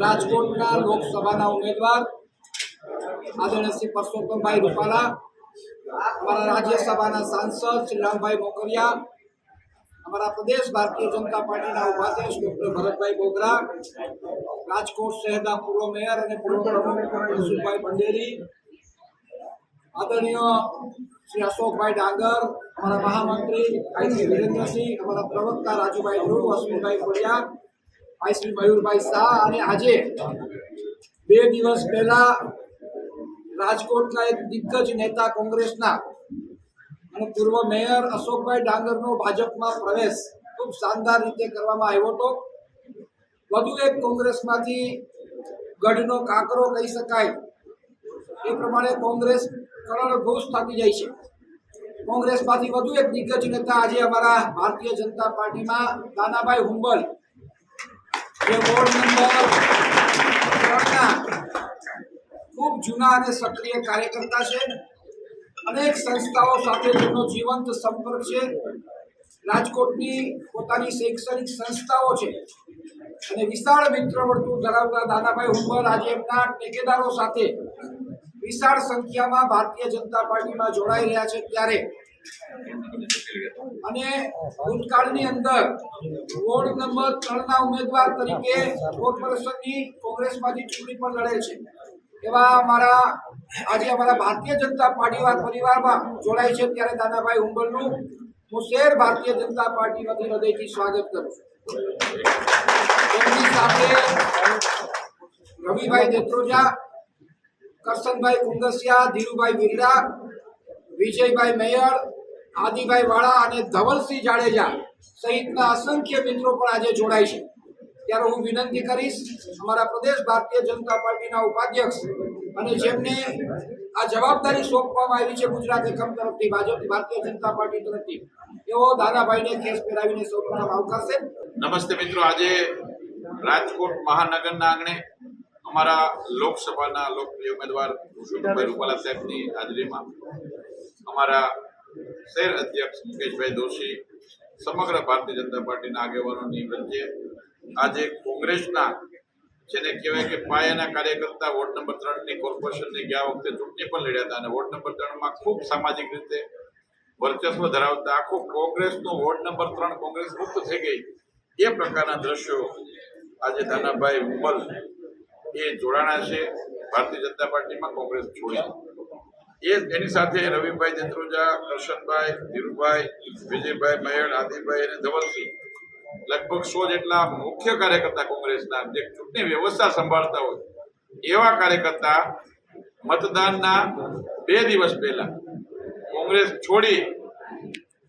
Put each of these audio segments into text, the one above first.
રાજકોટના લોકસભાના ઉમેદવાર આદરણીય શ્રી પરસોત્તમભાઈ રૂપાલા, અમારા રાજ્યસભાના સાંસદ શ્રી રામભાઈ મોકરિયા, અમારા પ્રદેશ ભારતીય જનતા પાર્ટીના ઉપાધ્યક્ષ ડોક્ટર ભરતભાઈ બોગરા, રાજકોટ શહેરના પૂર્વ મેયર અને પૂર્વ પ્રમુખ પંડેરી, આદરણીય શ્રી અશોકભાઈ ડાંગર, અમારા મહામંત્રી ભાઈ શ્રી વિરેન્દ્રસિંહ, અમારા પ્રવક્તા રાજુભાઈ ધ્રુવ, અશ્વિનભાઈ ખોડિયા ભાઈ શ્રી મયુરભાઈ શાહ અને આજે બે દિવસ પહેલા રાજકોટના એક દિગ્ગજ નેતા કોંગ્રેસના અને પૂર્વ મેયર અશોકભાઈ ડાંગરનો ભાજપમાં પ્રવેશ ખૂબ શાનદાર રીતે કરવામાં આવ્યો હતો. વધુ એક કોંગ્રેસમાંથી ગઢનો કાંકરો કહી શકાય. એ પ્રમાણે કોંગ્રેસ કરોડભૂષ થતી જાય છે. કોંગ્રેસમાંથી વધુ એક દિગ્ગજ નેતા આજે અમારા ભારતીય જનતા પાર્ટીમાં દાનાભાઈ હુંબલ ખૂબ જૂના અને સક્રિય કાર્યકર્તા છે. અનેક સંસ્થાઓ સાથે તેમનો જીવંત સંપર્ક છે. રાજકોટની પોતાની શૈક્ષણિક સંસ્થાઓ છે. અને વિશાળ મિત્ર વર્તુળ ધરાવતા દાદાભાઈ હુંબર આજે એમના ટેકેદારો સાથે વિશાળ સંખ્યામાં ભારતીય જનતા પાર્ટીમાં જોડાઈ રહ્યા છે. ત્યારે અને ભૂતકાળની અંદર વોર્ડ ત્રણના ઉમેદવાર તરીકે કોર્પોરેશનની કોંગ્રેસમાંથી ચૂંટણી પણ લડે છે. એવા અમારા, આજે અમારા ભારતીય જનતા પાર્ટીવાર પરિવારમાં જોડાય છે. ત્યારે દાદાભાઈ ઉંબરનું હું શહેર ભારતીય જનતા પાર્ટી હૃદયથી સ્વાગત કરું એમની સાથે રવિભાઈ દેત્રોજા, કરશનભાઈ કુંગસિયા, ધીરુભાઈ વિરડા વિજયભાઈ મેયર આદિભાઈ વાળા અને ધવલસિંહ જાડેજા સહિતના અસંખ્ય મિત્રો પણ આજે જોડાય છે. ત્યારે હું વિનંતી કરીશ અમારા પ્રદેશ ભારતીય જનતા પાર્ટીના ઉપાધ્યક્ષ અને જેમને આ જવાબદારી સોંપવામાં આવી છે ગુજરાત એકમ તરફથી ભાજપ ભારતીય જનતા પાર્ટી તરફથી, એવો દાદાભાઈને ખેસ પહેરાવીને સૌપ્રથમ આવકારશે. નમસ્તે મિત્રો, આજે રાજકોટ મહાનગરના આંગણે અમારા લોકસભાના લોકપ્રિય ઉમેદવાર પુરુષોત્તમભાઈ રૂપાલા સાહેબની હાજરીમાં અમારા શહેર અધ્યક્ષ મુકેશભાઈ દોશી, સમગ્ર ભારતીય જનતા પાર્ટીના આગેવાનોની વચ્ચે આજે કોંગ્રેસના, જેને કહેવાય કે પાયાના કાર્યકર્તા વોર્ડ નંબર ત્રણની કોર્પોરેશનની ગયા વખતે ચૂંટણી પણ લડ્યા હતા અને વોર્ડ નંબર ત્રણમાં ખૂબ સામાજિક રીતે વર્ચસ્વ ધરાવતા આખો કોંગ્રેસનો વોર્ડ નંબર ત્રણ કોંગ્રેસ મુક્ત થઈ ગઈ. એ પ્રકારના દ્રશ્યો આજે ધાનાભાઈ ઉમલ એ જોડાણા છે. ભારતીય જનતા પાર્ટીમાં કોંગ્રેસ છોડી એ એની સાથે રવિભાઈ દેત્રોજા કરશનભાઈ ધીરુભાઈ, વિજયભાઈ મયળ આદિભાઈ અને ધવલસિંહ. લગભગ સો જેટલા મુખ્ય કાર્યકર્તા કોંગ્રેસના જે ચૂંટણી વ્યવસ્થા સંભાળતા હોય, એવા કાર્યકર્તા મતદાનના બે દિવસ પહેલા કોંગ્રેસ છોડી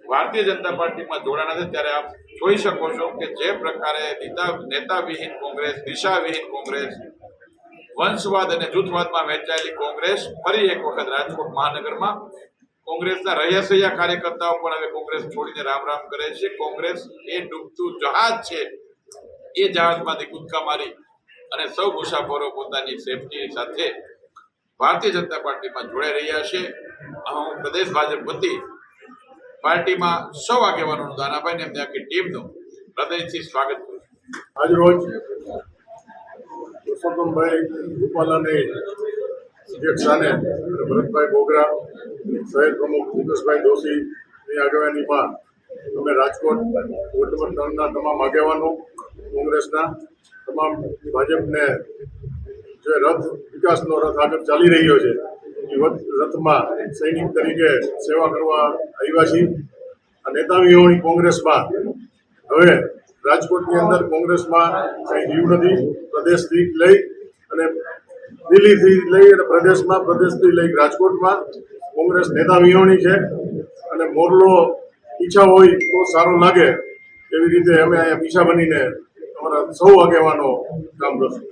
ભારતીય જનતા પાર્ટીમાં જોડાણા છે. ત્યારે આપ જોઈ શકો છો કે જે પ્રકારે નેતા નેતાવિહીન કોંગ્રેસ, દિશાવિહીન કોંગ્રેસ વંશવાદ અને જૂથવાદમાં વહેંચાયેલી કોંગ્રેસ ફરી એક વખત રાજકોટ મહાનગરમાં કોંગ્રેસના રહસ્યા કાર્યકર્તાઓ પણ હવે કોંગ્રેસ છોડીને રામ રામ કરે છે. કોંગ્રેસ એ ડૂબતું જહાજ છે. એ જહાજમાંથી કૂદકા મારી અને સૌ મુસાફરો પોતાની સેફટી સાથે ભારતીય જનતા પાર્ટીમાં જોડાઈ રહ્યા છે. હું પ્રદેશ ભાજપ વતી પાર્ટીમાં સૌ આગેવાનોનું દાનાભાઈ એમની આખી ટીમનું હૃદયથી સ્વાગત કરું આજરોજ પુરુષોત્તમભાઈ રૂપાલાની અધ્યક્ષસ્થાને અને ભરતભાઈ બોગરા શહેર પ્રમુખ મુકેશભાઈ દોશીની આગેવાનીમાં અમે રાજકોટ વોર્ડ નંબર ત્રણના તમામ આગેવાનો, કોંગ્રેસના તમામ ભાજપને જે રથ વિકાસનો રથ આગળ ચાલી રહ્યો છે, એ રથમાં સૈનિક તરીકે સેવા કરવા આવ્યા છીએ. આ નેતાવીઓની કોંગ્રેસમાં હવે રાજકોટની અંદર કોંગ્રેસમાં કંઈ રહ્યું નથી. પ્રદેશથી લઈ અને દિલ્હીથી લઈ અને પ્રદેશમાં, પ્રદેશથી લઈ રાજકોટમાં કોંગ્રેસ નેતા વિહોણી છે. અને મોરલો ઈચ્છા હોય તો સારો લાગે. એવી રીતે અમે અહીંયા પીછા બનીને અમારા સૌ આગેવાનો કામ કરશું.